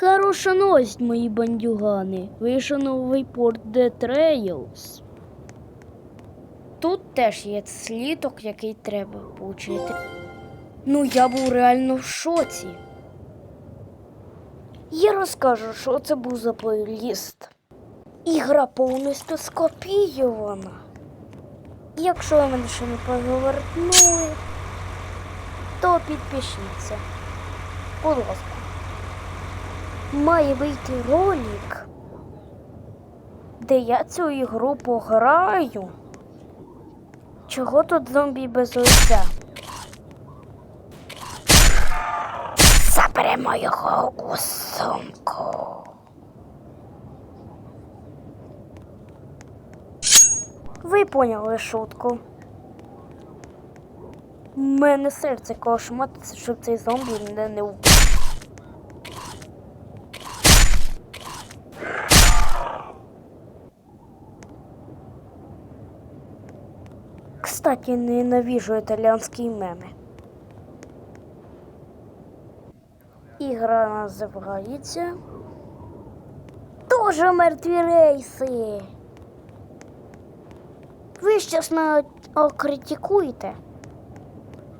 Хороша новость, мої бандюгани. Вийшов новий порт The Trails. Тут теж є слідок, який треба получити. Ну, я був реально в шоці. Я розкажу, що це був за плейліст. Ігра повністю скопійована. Якщо ви мене ще не повернули, то підпишіться. Будь ласка. Має вийти ролик, де я цю ігру пограю. Чого тут зомбі без лиця? Заберемо його у сумку. Ви поняли шутку. У мене серце кошматиться, щоб цей зомбі мене не вбив. Кстати, ненавижу італійські меми. Ігра називається Тоже мертві рейси. Ви щас мене окритикуєте.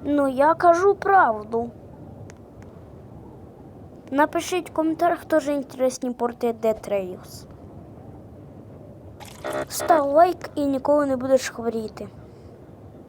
Ну, я кажу правду. Напишіть в коментарях теж інтересні порти Trails. Став лайк і ніколи не будеш хворіти.